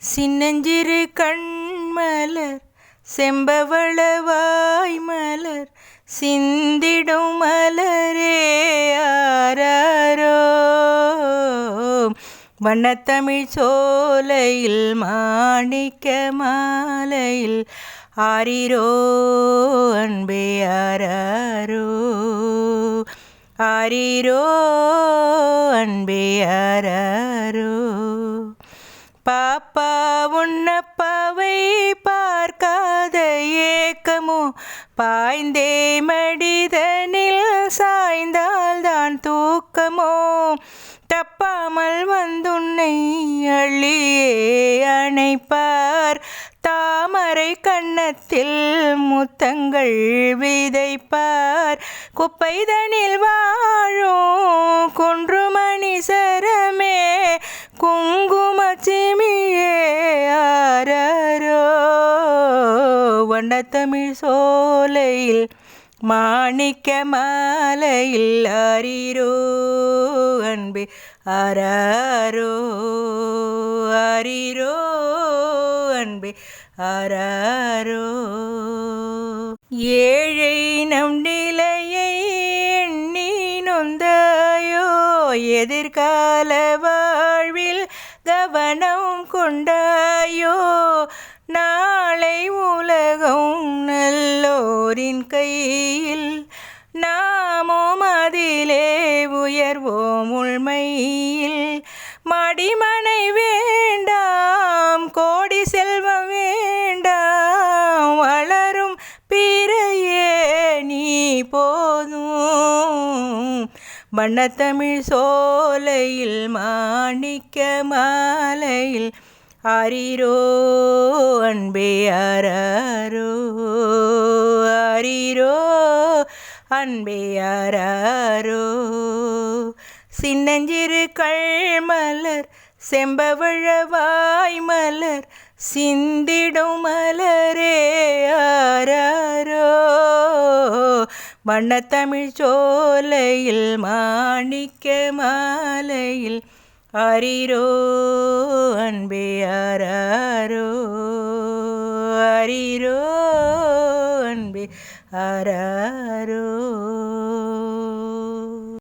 சின்னஞ்சிறு கண்மலர் செம்பவளவாய் மலர் சிந்திடும் மலரே ஆராரோ வண்ணத்தமிழ் சோலையில் மாணிக்க மாலையில் ஆரிரோ அன்பே ஆராரோ. ஆரிரோ அன்பே ஆராரோ. பாப்பா உன்னப்பாவை பார்க்காத ஏக்கமோ. பாய்ந்தே மடிதனில் சாய்ந்தால் தான் தூக்கமோ. தப்பாமல் வந்துன்னை அள்ளியே அணைப்பார். தாமரை கன்னத்தில் முத்தங்கள் விதைப்பார். குப்பைதனில் வாழும் வண்ணத்தமிழ் சோலையில் மாணிக்க மாலையில் ஆரிரோ அன்பு ஆராரோ ஆரிரோ அன்பு ஆராரோ ஏழை நம் நிலையை எண்ணி நொந்தாயோ எதிர்கால வாழ்வில் கவனம் கொண்டாயோ நாளை உலகம் கையில் நாமும் அதிலே உயர்வோம் உள்மையில் மடிமனை வேண்டாம் கோடி செல்வம் வேண்டாம் வளரும் பிறையே நீ போதும். வண்ணத்தமிழ் சோலையில் மாணிக்க மாலையில் ஆரிரோ அன்பே ஆராரோ அன்பே ஆராரோ சின்னஞ்சிறு கள்மலர் செம்பவழவாய் மலர் சிந்திடும் மலரே ஆராரோ வண்ணத்தமிழ் சோலையில் மாணிக்க மாலையில் அரிரோ? அன்பே ஆரிரோ ആരാരോ